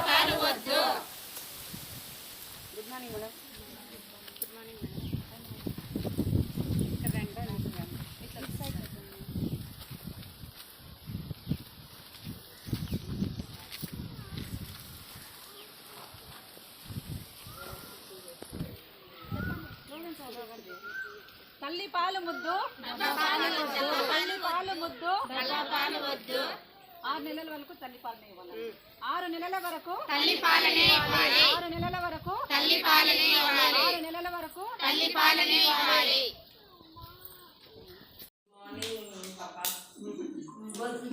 వద్దు. Good morning madam good morning. తల్లి పాలు ముద్దు తల్లి పాలు ముద్దు ఆరు నెలల వరకు తల్లి పాలనే ఇవ్వాలి ఆరు నెలల వరకు తల్లి పాలనే ఆరు నెలల వరకు తల్లి పాలనే ఆరు నెలల వరకు తల్లి పాలనే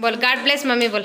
बोल गॉड ब्लेस मम्मी बोल